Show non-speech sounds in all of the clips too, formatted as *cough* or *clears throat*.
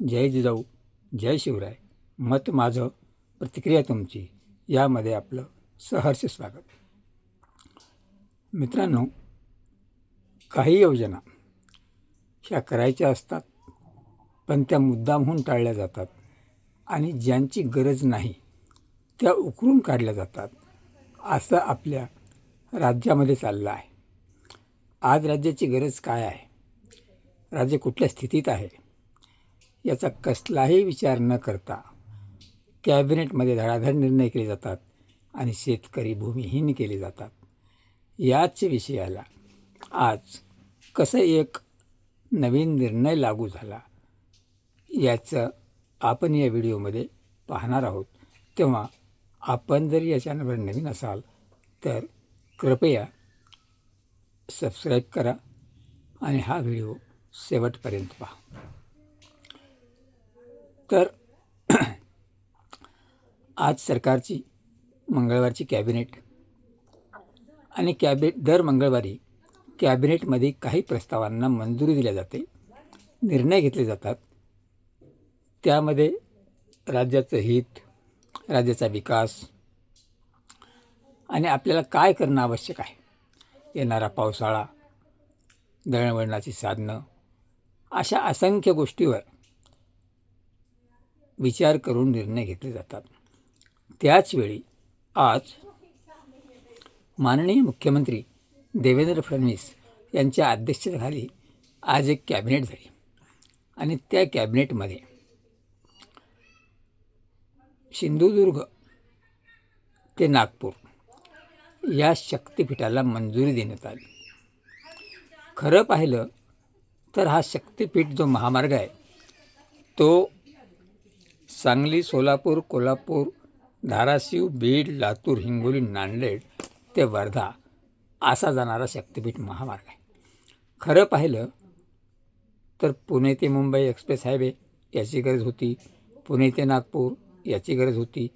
जय जिजाऊ जय शिवराय. मत माझं प्रतिक्रिया तुमची. यामध्ये आपलं सहर्ष स्वागत. मित्रांनो काही योजना ह्या करायच्या असतात पण त्या मुद्दामहून टाळल्या जातात आणि ज्यांची गरज नाही त्या उकरून काढल्या जातात असं आपल्या राज्यामध्ये चाललं आहे. आज राज्याची गरज काय आहे? राज्य कुठल्या स्थितीत आहे? याचा कसलाही विचार न करता कॅबिनेटमध्ये धडाधड निर्णय केले जातात आणि शेतकरी भूमिहीन केले जातात. याच विषयाला आज कसं एक नवीन निर्णय लागू झाला याचं आपण या व्हिडिओमध्ये पाहणार आहोत. तेव्हा आपण जर या चॅनलवर नवीन असाल तर कृपया सबस्क्राईब करा आणि हा व्हिडिओ शेवटपर्यंत पहा. तर *clears throat* आज सरकारची मंगळवारची कॅबिनेट आणि कॅबिनेट दर मंगळवारी कॅबिनेटमध्ये काही प्रस्तावांना मंजुरी दिल्या जाते निर्णय घेतले जातात. त्यामध्ये राज्याचं हित राज्याचा विकास आणि आपल्याला काय करणं आवश्यक आहे येणारा पावसाळा दळणवळणाची साधनं अशा असंख्य गोष्टीवर विचार करून निर्णय घेतले जातात. त्याचवेळी आज माननीय मुख्यमंत्री देवेंद्र फडणवीस यांच्या अध्यक्षतेखाली आज एक कॅबिनेट झाली. आणि त्या कॅबिनेटमध्ये सिंधुदुर्ग ते नागपूर या शक्तिपीठाला मंजुरी देण्यात आली. खरं पाहिलं तर हा शक्तिपीठ जो महामार्ग आहे तो सांगली सोलापूर कोल्हापूर धाराशिव बीड लातूर हिंगोली नांदेड ते वर्धा असा जाणारा शक्तिपीठ महामार्ग आहे. खरं पाहिलं तर पुणे ते मुंबई एक्सप्रेस हायवे याची गरज होती पुणे ते नागपूर याची गरज होती.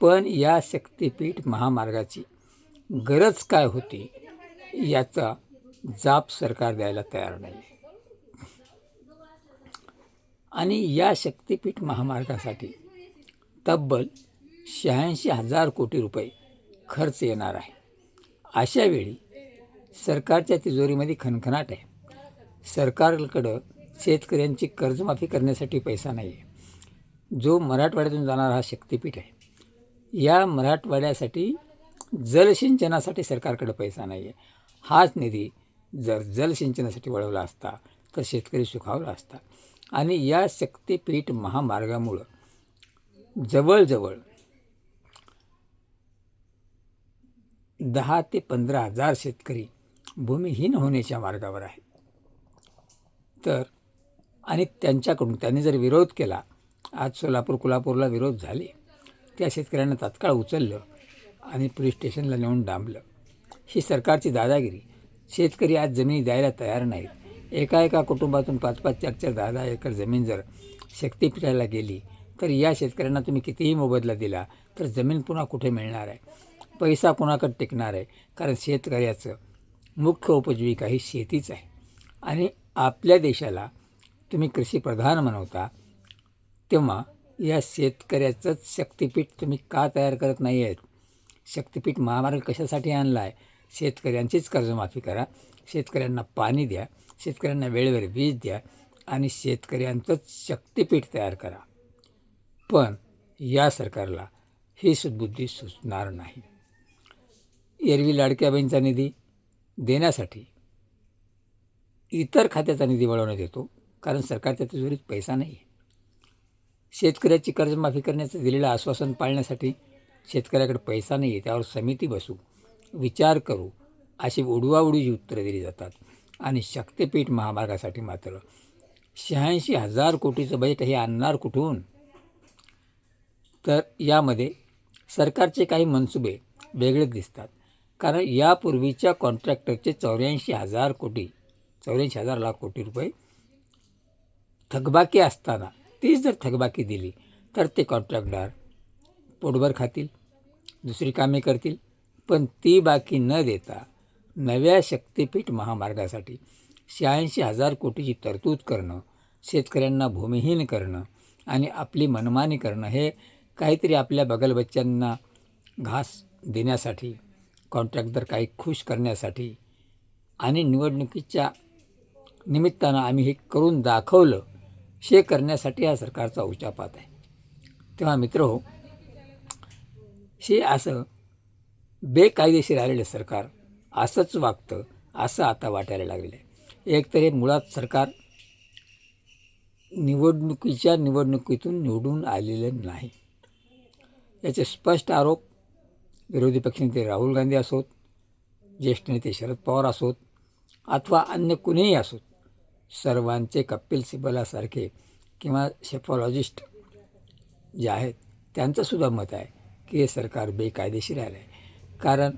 पण या शक्तिपीठ महामार्गाची गरज काय होती याचा जाप सरकार द्यायला तयार नाही आणि या शक्तिपीठ महामार्गासाठी तब्बल शहाऐंशी हजार कोटी रुपये खर्च येणार आहे. अशा वेळी सरकारच्या तिजोरीमध्ये खणखणाट आहे. सरकारकडं शेतकऱ्यांची कर्जमाफी करण्यासाठी पैसा नाही आहे जो मराठवाड्यातून जाणारा हा शक्तिपीठ आहे या मराठवाड्यासाठी जलसिंचनासाठी सरकारकडे पैसा नाही आहे हाच निधी जर जलसिंचनासाठी वळवला असता तर शेतकरी सुखावला असता. आणि या शक्तिपीठ महामार्गामुळं जवळजवळ दहा ते पंधरा हजार शेतकरी भूमिहीन होण्याच्या मार्गावर आहेत. तर आणि त्यांच्याकडून त्यांनी जर विरोध केला आज सोलापूर कोल्हापूरला विरोध झाले त्या शेतकऱ्यांना तात्काळ उचललं आणि पोलीस स्टेशनला नेऊन डांबलं. ही सरकारची दादागिरी. शेतकरी आज जमिनी द्यायला तयार नाहीत. एका एका कुटुंबातून पाच पाच चार चार दहा दहा एकर जमीन जर शक्तीपीठाला गेली तर या शेतकऱ्यांना तुम्ही कितीही मोबदला दिला तर जमीन पुन्हा कुठे मिळणार आहे? पैसा कुणाकडे टिकणार आहे? कारण शेतकऱ्याचं मुख्य उपजीविका ही शेतीच आहे. आणि आपल्या देशाला तुम्ही कृषीप्रधान म्हणवता तेव्हा या शेतकऱ्याचंच शक्तिपीठ तुम्ही का तयार करत नाही आहेत शक्तिपीठ महामार्ग कशासाठी आणला आहे शेतकऱ्यांचीच कर्जमाफी करा. शेतकऱ्यांना पाणी द्या. शेतकऱ्यांना वेळेवर वीज द्या आणि शेतकऱ्यांचंच शक्तिपीठ तयार करा. पण या सरकारला ही सद्बुद्धी सुचणार नाही. एरवी लाडक्या बहिणीचा निधी देण्यासाठी इतर खात्याचा निधी वळवण्यात येतो कारण सरकारच्या तिजोरीत पैसा नाही. आहे शेतकऱ्याची कर्जमाफी करण्याचं दिलेलं आश्वासन पाळण्यासाठी शेतकऱ्याकडे पैसा नाही आहे त्यावर समिती बसू विचार करू अशी उडवाउडीची उत्तरं दिली जातात. आणि शक्तिपीठ महामार्गासाठी मात्र. शहाऐंशी हजार कोटीचं बजेट हे आणणार कुठून? तर यामध्ये सरकारचे काही मनसुबे वेगळेच दिसतात. कारण यापूर्वीच्या कॉन्ट्रॅक्टरचे चौऱ्याऐंशी हजार कोटी चौऱ्याऐंशी हजार लाख कोटी रुपये थकबाकी असताना तीच जर थकबाकी दिली तर ते कॉन्ट्रॅक्टदार पोटभर खातील दुसरी कामे करतील पण ती बाकी न देता नव्या शक्तिपीठ महामार्गासाठी शहाऐंशी हजार कोटीची तरतूद करणं शेतकऱ्यांना भूमिहीन करणं आणि आपली मनमानी करणं हे काहीतरी आपल्या बगलबच्च्यांना घास देण्यासाठी कॉन्ट्रॅक्टर काही खुश करण्यासाठी आणि निवडणुकीच्या निमित्तानं आम्ही हे करून दाखवलं हे करण्यासाठी हा सरकारचा उचापात आहे. तेव्हा मित्र हो हे असं बेकायदेशीर आलेलं सरकार असंच वागतं असं आता वाटायला लागलेलं आहे. एक तर हे मुळात सरकार निवडणुकीच्या निवडणुकीतून निवडून आलेलं नाही. याचे स्पष्ट आरोप विरोधी पक्षनेते राहुल गांधी असोत ज्येष्ठ नेते शरद पवार असोत अथवा अन्य कुणीही असोत सर्वांचे कपिल सिबलासारखे किंवा शेफॉलॉजिस्ट जे आहेत त्यांचंसुद्धा मत आहे की हे सरकार बेकायदेशीर आलं आहे कारण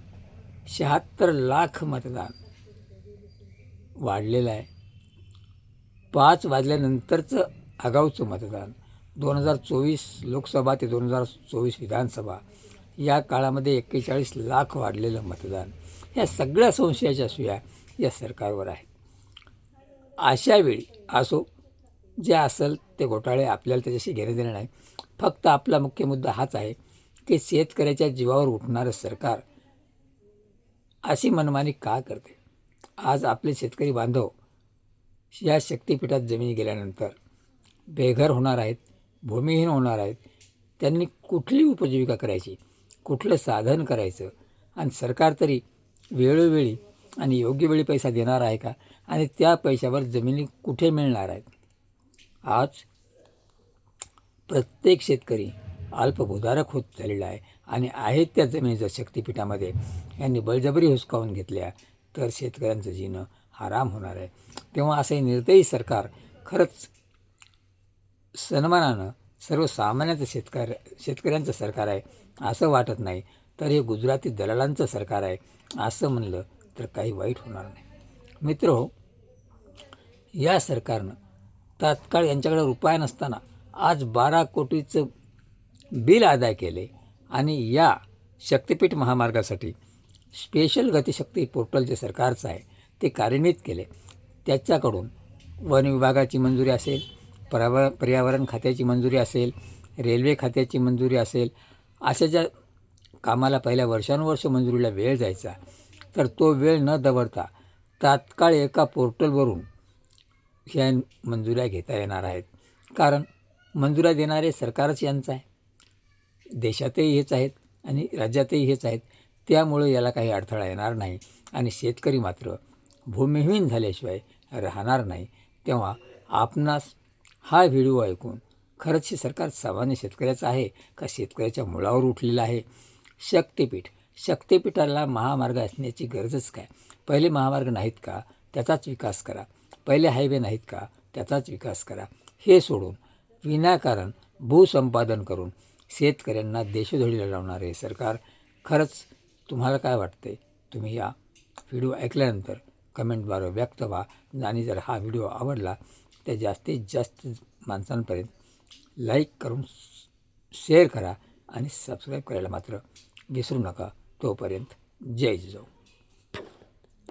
शहात्तर लाख मतदान वाढलेलं आहे. पाच वाजल्यानंतरचं आगाऊचं मतदान. दोन हजार चोवीस लोकसभा ते दोन हजार चोवीस विधानसभा. या काळामध्ये एक्केचाळीस लाख वाढलेलं मतदान. ह्या सगळ्या संशयाच्या सुया या सरकारवर आहेत. अशा वेळी असो जे असेल ते घोटाळे आपल्याला त्याच्याशी घेणं देणं नाही. फक्त आपला मुख्य मुद्दा हाच आहे की शेतकऱ्याच्या जीवावर उठणारं सरकार अशी मनमानी का करते? आज आपले शेतकरी बांधव या शक्तिपीठात जमिनी गेल्यानंतर बेघर होणार आहेत भूमिहीन होणार आहेत. त्यांनी कुठली उपजीविका करायची? कुठलं साधन करायचं? आणि सरकार तरी वेळोवेळी आणि योग्य वेळी पैसा देणार आहे का? आणि त्या पैशावर जमिनी कुठे मिळणार आहेत? आज प्रत्येक शेतकरी अल्पभूधारक होत चाललेला आहे. आणि आहेत त्या जमिनीच्या शक्तिपीठामध्ये. यांनी बळजबरी हुसकावून घेतल्या. तर शेतकऱ्यांचं जीणं आराम होणार आहे. तेव्हा असे निर्दयी सरकार खरंच सन्मानानं सर्वसामान्यांचं शेतकर शेतकऱ्यांचं सरकार आहे असं वाटत नाही. तर हे गुजराती दलालांचं सरकार आहे असं म्हणलं तर काही वाईट होणार नाही. मित्र हो या सरकारनं तात्काळ यांच्याकडे रुपया नसताना आज बारा कोटीचं बिल अदा केले आणि या शक्तिपीठ महामार्गासाठी स्पेशल गतिशक्ती पोर्टल जे सरकारचं आहे ते कार्यान्वित केले. त्याच्याकडून वन विभागाची मंजुरी असेल पर्यावरण पर्यावरण खात्याची मंजुरी असेल रेल्वे खात्याची मंजुरी असेल अशा ज्या कामाला पहिल्या वर्षानुवर्ष मंजुरीला वेळ जायचा तर तो वेळ न दवडता तात्काळ एका पोर्टलवरून ह्या मंजुऱ्या घेता येणार आहेत. कारण मंजुऱ्या देणारे सरकारच यांचं आहे. देशातही हेच आहेत आणि राज्यातही हेच आहेत. त्यामुळे याला काही अडथळा येणार नाही आणि शेतकरी मात्र भूमिहीन झाल्याशिवाय राहणार नाही. तेव्हा आपणास हा व्हिडिओ ऐकून खरंच हे सरकार सामान्य शेतकऱ्याचं आहे का? शेतकऱ्याच्या मुळावर उठलेलं आहे? शक्तिपीठ. शक्तीपीठाला महामार्ग असण्याची गरजच काय? पहिले महामार्ग नाहीत का? त्याचाच विकास करा. पहिले हायवे नाहीत का? त्याचाच विकास करा. हे सोडून विनाकारण भूसंपादन करून शेतकऱ्यांना देशधोडीला लावणारे हे सरकार खरंच तुम्हाला काय वाटते तुम्ही या व्हिडिओ ऐकल्यानंतर कमेंटद्वारे व्यक्त व्हा. आणि जर हा व्हिडिओ आवडला तर जास्तीत जास्त माणसांपर्यंत लाईक करून शेअर करा. आणि सबस्क्राईब करायला मात्र विसरू नका. तोपर्यंत जय जिजाऊ.